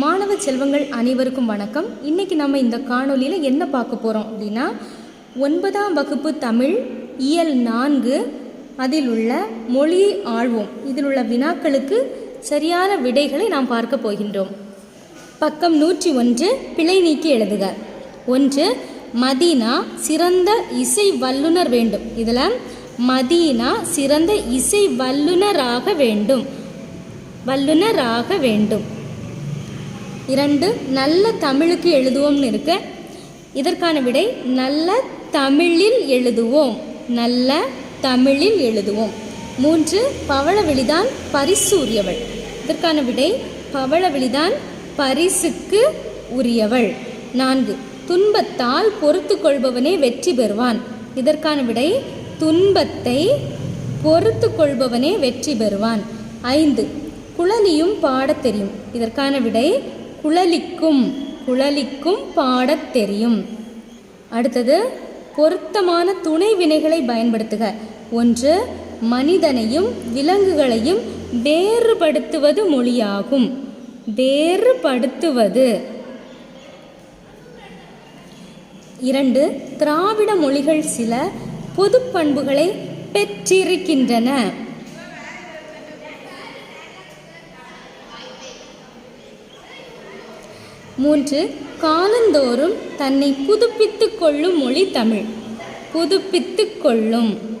மாணவ செல்வங்கள் அனைவருக்கும் வணக்கம். இன்றைக்கி நம்ம இந்த காணொலியில் என்ன பார்க்க போகிறோம் அப்படின்னா ஒன்பதாம் வகுப்பு தமிழ் இயல் நான்கு அதில் உள்ள மொழி ஆழ்வோம். இதில் உள்ள வினாக்களுக்கு சரியான விடைகளை நாம் பார்க்க போகின்றோம். பக்கம் நூற்றி ஒன்று பிழை நீக்கி எழுதுக. ஒன்று மதீனா சிறந்த இசை வல்லுனர் வேண்டும். இதில் மதீனா சிறந்த இசை வல்லுனராக வேண்டும். வல்லுனராக வேண்டும். இரண்டு நல்ல தமிழுக்கு எழுதுவோம்னு இருக்கு. இதற்கான விடை நல்ல தமிழில் எழுதுவோம். நல்ல தமிழில் எழுதுவோம். மூன்று பவளவெளிதான் பரிசு உரியவள் இதற்கான விடை பவளவிழிதான் பரிசுக்கு உரியவள். நான்கு துன்பத்தால் பொறுத்து கொள்பவனே வெற்றி பெறுவான். இதற்கான விடை துன்பத்தை பொறுத்து கொள்பவனே வெற்றி பெறுவான். ஐந்து குழலியும் பாடத் தெரியும். இதற்கான விடை குழலிக்கும் குழலிக்கும் பாடத் தெரியும். அடுத்தது பொருத்தமான துணை வினைகளை பயன்படுத்துக. ஒன்று மனிதனையும் விலங்குகளையும் வேறுபடுத்துவது மொழியாகும். வேறுபடுத்துவது. இரண்டு திராவிட மொழிகள் சில பொது பண்புகளை பெற்றிருக்கின்றன. மூன்று காலந்தோறும் தன்னை புதுப்பித்து கொள்ளும் மொழி தமிழ். புதுப்பித்து கொள்ளும்.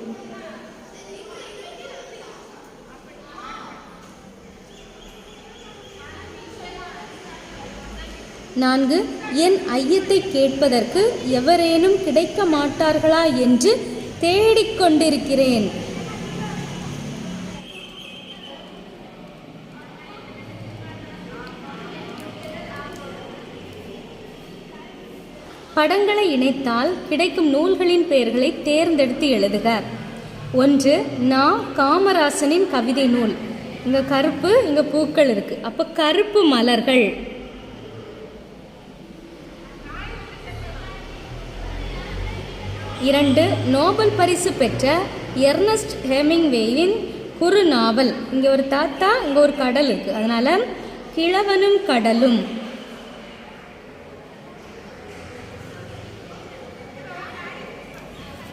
நான்கு என் ஐயத்தை கேட்பதற்கு எவரேனும் கிடைக்க மாட்டார்களா என்று தேடிக்கொண்டிருக்கிறேன் படங்களை இணைத்தால் கிடைக்கும் நூல்களின் பெயர்களை தேர்ந்தெடுத்து எழுதுக. ஒன்று நா. காமராசனின் கவிதை நூல். இங்கே கருப்பு இங்கே பூக்கள் இருக்கு. அப்போ கருப்பு மலர்கள். இரண்டு நோபல் பரிசு பெற்ற எர்னஸ்ட் ஹெமிங்வேயின் குறு நாவல் இங்கே ஒரு தாத்தா இங்கே ஒரு கடல் இருக்கு. அதனால கிழவனும் கடலும்.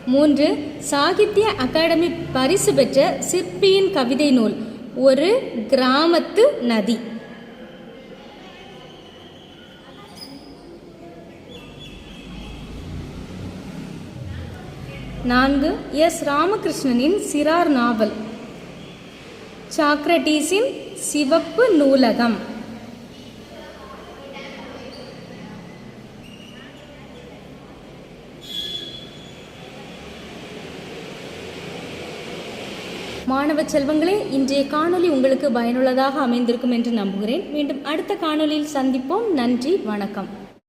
மூன்று சாகித்ய அகாடமி பரிசு பெற்ற சிற்பியின் கவிதை நூல் ஒரு கிராமத்து நதி. நான்கு எஸ். ராமகிருஷ்ணனின் சிறார் நாவல். சாக்ரட்டீஸின் சிவப்பு நூலகம். மாணவ செல்வங்களே இன்றைய காணொளி உங்களுக்கு பயனுள்ளதாக அமைந்திருக்கும் என்று நம்புகிறேன். மீண்டும் அடுத்த காணொளியில் சந்திப்போம். நன்றி வணக்கம்.